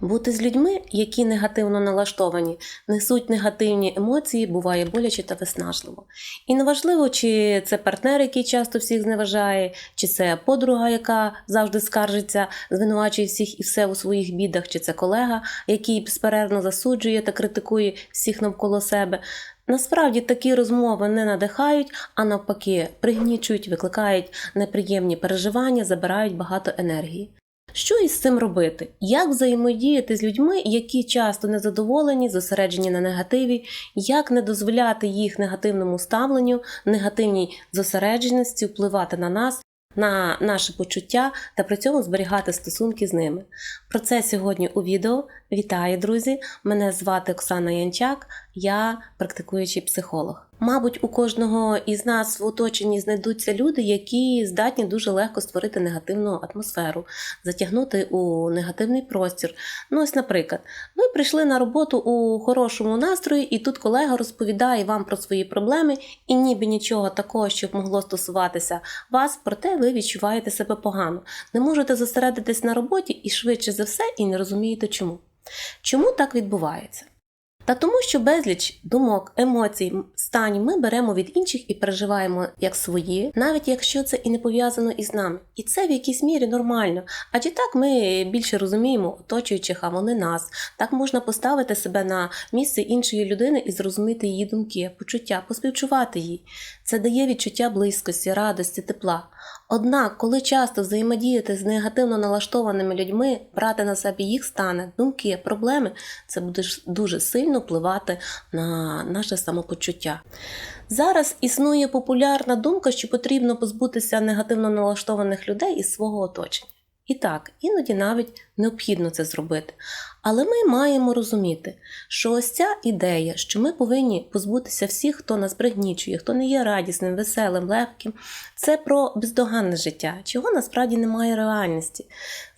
Бути з людьми, які негативно налаштовані, несуть негативні емоції, буває боляче та виснажливо. І неважливо, чи це партнер, який часто всіх зневажає, чи це подруга, яка завжди скаржиться, звинувачує всіх і все у своїх бідах, чи це колега, який безперервно засуджує та критикує всіх навколо себе. Насправді такі розмови не надихають, а навпаки, пригнічують, викликають неприємні переживання, забирають багато енергії. Що із цим робити? Як взаємодіяти з людьми, які часто незадоволені, зосереджені на негативі, як не дозволяти їх негативному ставленню, негативній зосередженості впливати на нас, на наше почуття та при цьому зберігати стосунки з ними? Про це сьогодні у відео. Вітаю, друзі! Мене звати Оксана Янчак, я практикуючий психолог. Мабуть, у кожного із нас в оточенні знайдуться люди, які здатні дуже легко створити негативну атмосферу, затягнути у негативний простір. Ну, ось, наприклад, ви прийшли на роботу у хорошому настрої, і тут колега розповідає вам про свої проблеми, і ніби нічого такого, щоб могло стосуватися вас, проте ви відчуваєте себе погано. Не можете зосередитись на роботі і швидше за все, і не розумієте чому. Чому так відбувається? Та тому, що безліч думок, емоцій, станів ми беремо від інших і переживаємо як свої, навіть якщо це і не пов'язано із нами. І це в якійсь мірі нормально. Адже так ми більше розуміємо оточуючих, а вони нас. Так можна поставити себе на місце іншої людини і зрозуміти її думки, почуття, поспівчувати їй. Це дає відчуття близькості, радості, тепла. Однак, коли часто взаємодіяти з негативно налаштованими людьми, брати на себе їх стани, думки, проблеми, це буде дуже сильно впливати на наше самопочуття. Зараз існує популярна думка, що потрібно позбутися негативно налаштованих людей із свого оточення. І так, іноді навіть необхідно це зробити. Але ми маємо розуміти, що ось ця ідея, що ми повинні позбутися всіх, хто нас пригнічує, хто не є радісним, веселим, легким, це про бездоганне життя, чого насправді немає реальності.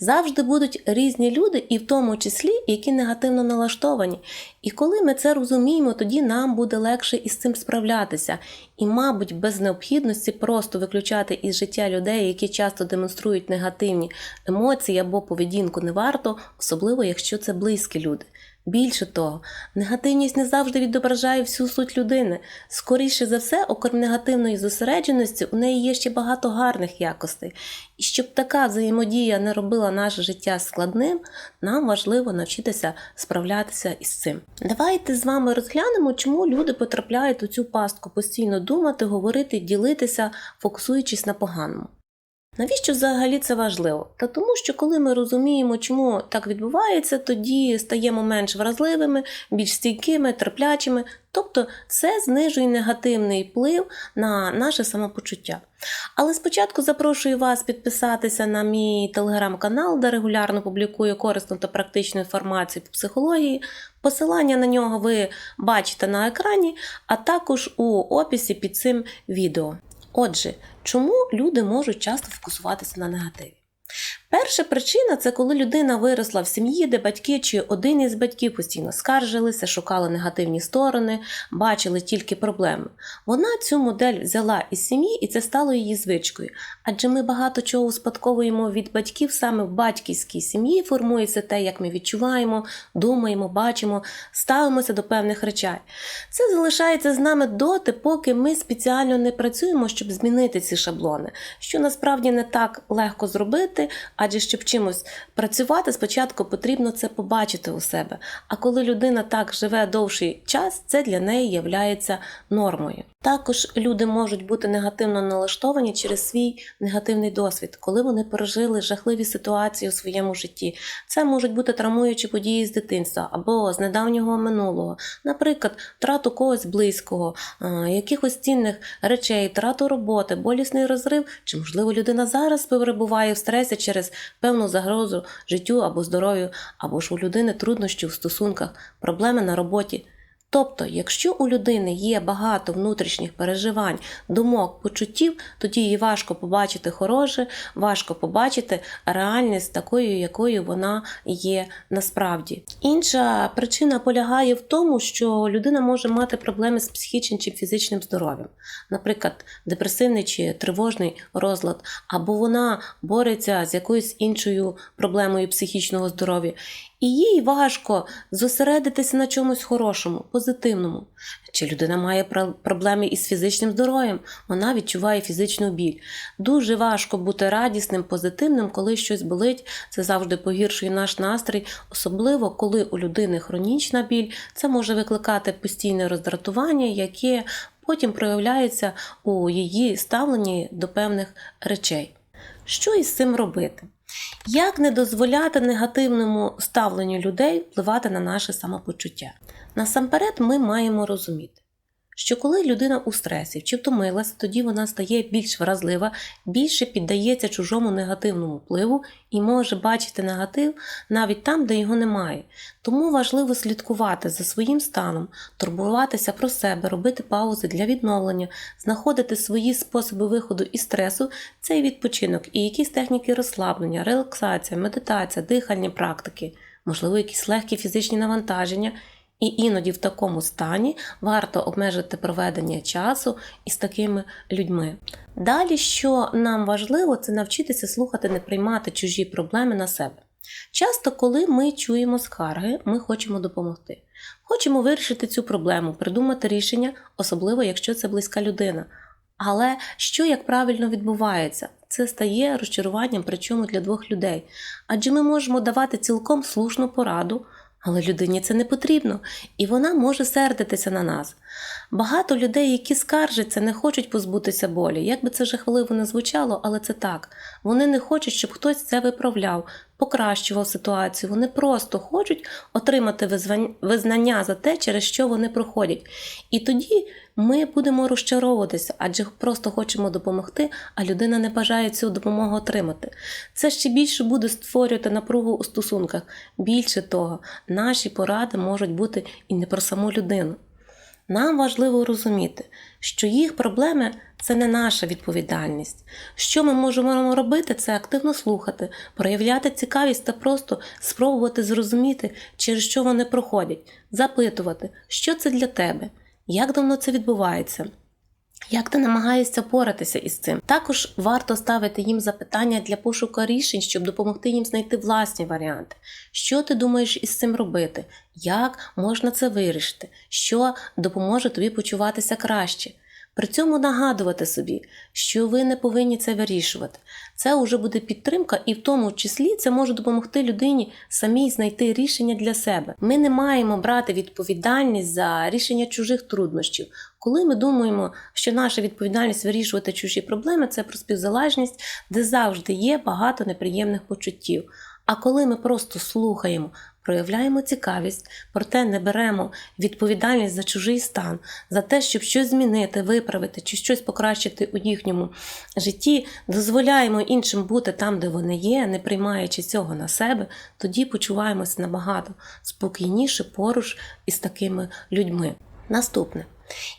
Завжди будуть різні люди, і в тому числі, які негативно налаштовані. І коли ми це розуміємо, тоді нам буде легше із цим справлятися. І, мабуть, без необхідності просто виключати із життя людей, які часто демонструють негативні емоції або поведінку не варто, особливо якщо це близькі люди. Більше того, негативність не завжди відображає всю суть людини. Скоріше за все, окрім негативної зосередженості, у неї є ще багато гарних якостей. І щоб така взаємодія не робила наше життя складним, нам важливо навчитися справлятися із цим. Давайте з вами розглянемо, чому люди потрапляють у цю пастку постійно думати, говорити, ділитися, фокусуючись на поганому. Навіщо взагалі це важливо? Та тому, що коли ми розуміємо, чому так відбувається, тоді стаємо менш вразливими, більш стійкими, терплячими. Тобто це знижує негативний вплив на наше самопочуття. Але спочатку запрошую вас підписатися на мій телеграм-канал, де регулярно публікую корисну та практичну інформацію по психології. Посилання на нього ви бачите на екрані, а також у описі під цим відео. Отже, чому люди можуть часто фокусуватися на негативі? Перша причина це коли людина виросла в сім'ї, де батьки чи один із батьків постійно скаржилися, шукали негативні сторони, бачили тільки проблеми. Вона цю модель взяла із сім'ї, і це стало її звичкою. Адже ми багато чого успадковуємо від батьків саме в батьківській сім'ї, формується те, як ми відчуваємо, думаємо, бачимо, ставимося до певних речей. Це залишається з нами доти, поки ми спеціально не працюємо, щоб змінити ці шаблони, що насправді не так легко зробити. Адже щоб чимось працювати, спочатку потрібно це побачити у себе. А коли людина так живе довший час, це для неї є нормою. Також люди можуть бути негативно налаштовані через свій негативний досвід, коли вони пережили жахливі ситуації у своєму житті. Це можуть бути травмуючі події з дитинства або з недавнього минулого, наприклад, втрату когось близького, якихось цінних речей, втрату роботи, болісний розрив, чи, можливо, людина зараз перебуває в стресі через певну загрозу життю або здоров'ю, або ж у людини труднощі в стосунках, проблеми на роботі. Тобто, якщо у людини є багато внутрішніх переживань, думок, почуттів, тоді їй важко побачити хороше, важко побачити реальність такою, якою вона є насправді. Інша причина полягає в тому, що людина може мати проблеми з психічним чи фізичним здоров'ям, наприклад, депресивний чи тривожний розлад, або вона бореться з якоюсь іншою проблемою психічного здоров'я. І їй важко зосередитися на чомусь хорошому, позитивному. Чи людина має проблеми із фізичним здоров'ям, вона відчуває фізичну біль. Дуже важко бути радісним, позитивним, коли щось болить. Це завжди погіршує наш настрій, особливо коли у людини хронічна біль, це може викликати постійне роздратування, яке потім проявляється у її ставленні до певних речей. Що із цим робити? Як не дозволяти негативному ставленню людей впливати на наше самопочуття? Насамперед, ми маємо розуміти, що коли людина у стресі чи втомилась, тоді вона стає більш вразлива, більше піддається чужому негативному впливу і може бачити негатив навіть там, де його немає. Тому важливо слідкувати за своїм станом, турбуватися про себе, робити паузи для відновлення, знаходити свої способи виходу із стресу, це і відпочинок, і якісь техніки розслаблення, релаксація, медитація, дихальні практики, можливо, якісь легкі фізичні навантаження. І іноді в такому стані варто обмежити проведення часу із такими людьми. Далі, що нам важливо, це навчитися слухати, не приймати чужі проблеми на себе. Часто, коли ми чуємо скарги, ми хочемо допомогти. Хочемо вирішити цю проблему, придумати рішення, особливо якщо це близька людина. Але що як правильно відбувається? Це стає розчаруванням, причому для двох людей. Адже ми можемо давати цілком слушну пораду, але людині це не потрібно, і вона може сердитися на нас. Багато людей, які скаржаться, не хочуть позбутися болі. Як би це жахливо не звучало, але це так. Вони не хочуть, щоб хтось це виправляв, покращував ситуацію. Вони просто хочуть отримати визнання за те, через що вони проходять. І тоді ми будемо розчаровуватися, адже просто хочемо допомогти, а людина не бажає цю допомогу отримати. Це ще більше буде створювати напругу у стосунках. Більше того, наші поради можуть бути і не про саму людину. Нам важливо розуміти, що їх проблеми це не наша відповідальність. Що ми можемо робити, це активно слухати, проявляти цікавість та просто спробувати зрозуміти, через що вони проходять, запитувати, що це для тебе, як давно це відбувається. Як ти намагаєшся поратися із цим? Також варто ставити їм запитання для пошуку рішень, щоб допомогти їм знайти власні варіанти. Що ти думаєш із цим робити? Як можна це вирішити? Що допоможе тобі почуватися краще? При цьому нагадувати собі, що ви не повинні це вирішувати. Це вже буде підтримка, і в тому числі це може допомогти людині самій знайти рішення для себе. Ми не маємо брати відповідальність за рішення чужих труднощів. Коли ми думаємо, що наша відповідальність вирішувати чужі проблеми це про співзалежність, де завжди є багато неприємних почуттів. А коли ми просто слухаємо, проявляємо цікавість, проте не беремо відповідальність за чужий стан, за те, щоб щось змінити, виправити чи щось покращити у їхньому житті, дозволяємо іншим бути там, де вони є, не приймаючи цього на себе, тоді почуваємося набагато спокійніше поруч із такими людьми. Наступне.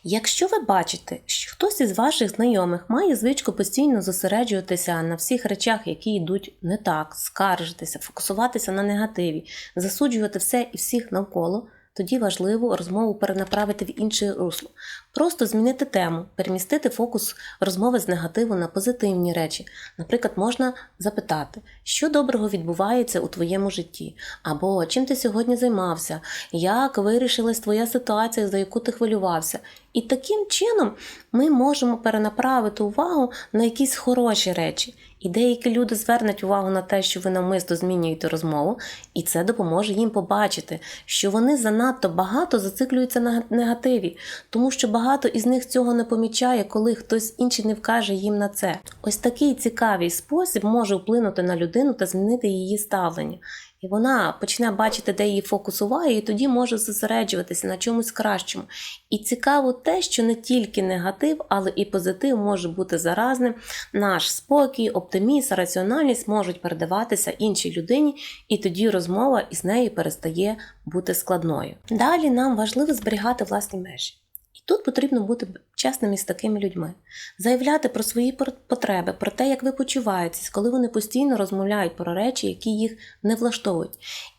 Якщо ви бачите, що хтось із ваших знайомих має звичку постійно зосереджуватися на всіх речах, які йдуть не так, скаржитися, фокусуватися на негативі, засуджувати все і всіх навколо, тоді важливо розмову перенаправити в інше русло. Просто змінити тему, перемістити фокус розмови з негативу на позитивні речі. Наприклад, можна запитати, що доброго відбувається у твоєму житті, або чим ти сьогодні займався, як вирішилась твоя ситуація, за яку ти хвилювався. І таким чином ми можемо перенаправити увагу на якісь хороші речі. І деякі люди звернуть увагу на те, що ви навмисно змінюєте розмову, і це допоможе їм побачити, що вони занадто багато зациклюються на негативі, тому що багато із них цього не помічає, коли хтось інший не вкаже їм на це. Ось такий цікавий спосіб може вплинути на людину та змінити її ставлення. І вона почне бачити, де її фокус уваги, і тоді може зосереджуватися на чомусь кращому. І цікаво те, що не тільки негатив, але і позитив може бути заразним. Наш спокій, оптимізм, раціональність можуть передаватися іншій людині, і тоді розмова із нею перестає бути складною. Далі нам важливо зберігати власні межі. Тут потрібно бути чесними з такими людьми, заявляти про свої потреби, про те, як ви почуваєтесь, коли вони постійно розмовляють про речі, які їх не влаштовують.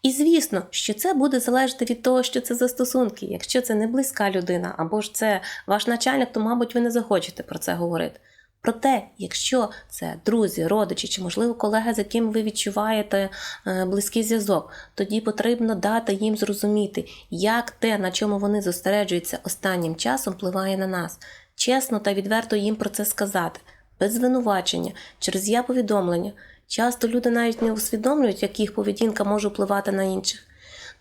І звісно, що це буде залежати від того, що це за стосунки. Якщо це не близька людина, або ж це ваш начальник, то, мабуть, ви не захочете про це говорити. Проте, якщо це друзі, родичі чи, можливо, колеги, з якими ви відчуваєте е, близький зв'язок, тоді потрібно дати їм зрозуміти, як те, на чому вони зосереджуються останнім часом, впливає на нас. Чесно та відверто їм про це сказати, без звинувачення, через я повідомлення. Часто люди навіть не усвідомлюють, як їх поведінка може впливати на інших.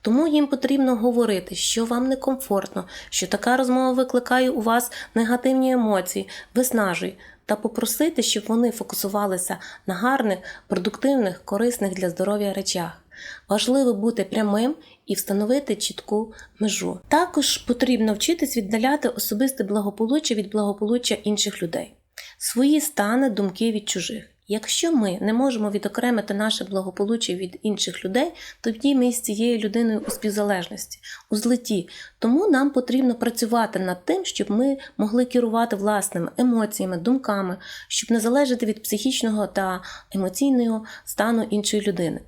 Тому їм потрібно говорити, що вам некомфортно, що така розмова викликає у вас негативні емоції, виснажує, та попросити, щоб вони фокусувалися на гарних, продуктивних, корисних для здоров'я речах. Важливо бути прямим і встановити чітку межу. Також потрібно вчитись віддаляти особисте благополуччя від благополуччя інших людей, свої стани, думки від чужих. Якщо ми не можемо відокремити наше благополуччя від інших людей, тоді ми з цією людиною у співзалежності, у злиті. Тому нам потрібно працювати над тим, щоб ми могли керувати власними емоціями, думками, щоб не залежати від психічного та емоційного стану іншої людини.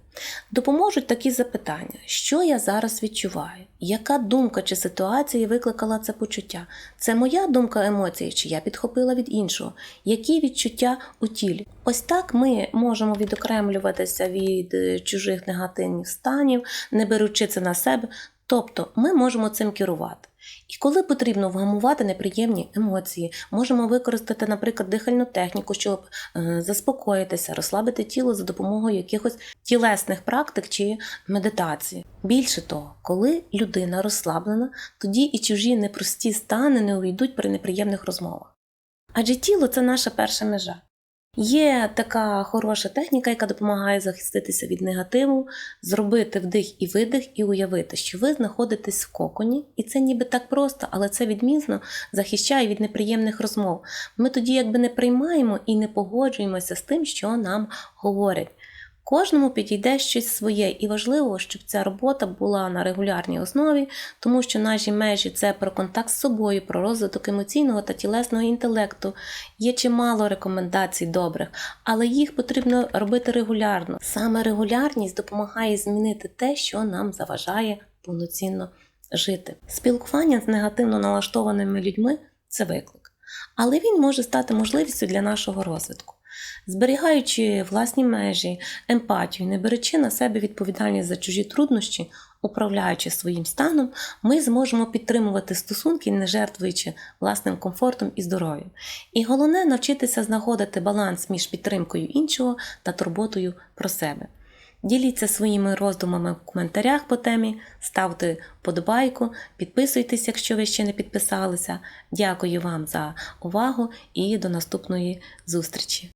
Допоможуть такі запитання: що я зараз відчуваю? Яка думка чи ситуація викликала це почуття? Це моя думка емоції, чи я підхопила від іншого? Які відчуття у тілі? Ось так ми можемо відокремлюватися від е, чужих негативних станів, не беручи це на себе. Тобто ми можемо цим керувати. І коли потрібно вгамувати неприємні емоції, можемо використати, наприклад, дихальну техніку, щоб е, заспокоїтися, розслабити тіло за допомогою якихось тілесних практик чи медитації. Більше того, коли людина розслаблена, тоді і чужі непрості стани не увійдуть при неприємних розмовах. Адже тіло це наша перша межа. Є така хороша техніка, яка допомагає захиститися від негативу, зробити вдих і видих і уявити, що ви знаходитесь в коконі, і це ніби так просто, але це відмінно захищає від неприємних розмов. Ми тоді якби не приймаємо і не погоджуємося з тим, що нам говорять. Кожному підійде щось своє, і важливо, щоб ця робота була на регулярній основі, тому що наші межі це про контакт з собою, про розвиток емоційного та тілесного інтелекту. Є чимало рекомендацій добрих, але їх потрібно робити регулярно. Саме регулярність допомагає змінити те, що нам заважає повноцінно жити. Спілкування з негативно налаштованими людьми це виклик, але він може стати можливістю для нашого розвитку. Зберігаючи власні межі, емпатію, не беручи на себе відповідальність за чужі труднощі, управляючи своїм станом, ми зможемо підтримувати стосунки, не жертвуючи власним комфортом і здоров'ям. І головне навчитися знаходити баланс між підтримкою іншого та турботою про себе. Діліться своїми роздумами в коментарях по темі, ставте подобайку, підписуйтесь, якщо ви ще не підписалися. Дякую вам за увагу і до наступної зустрічі!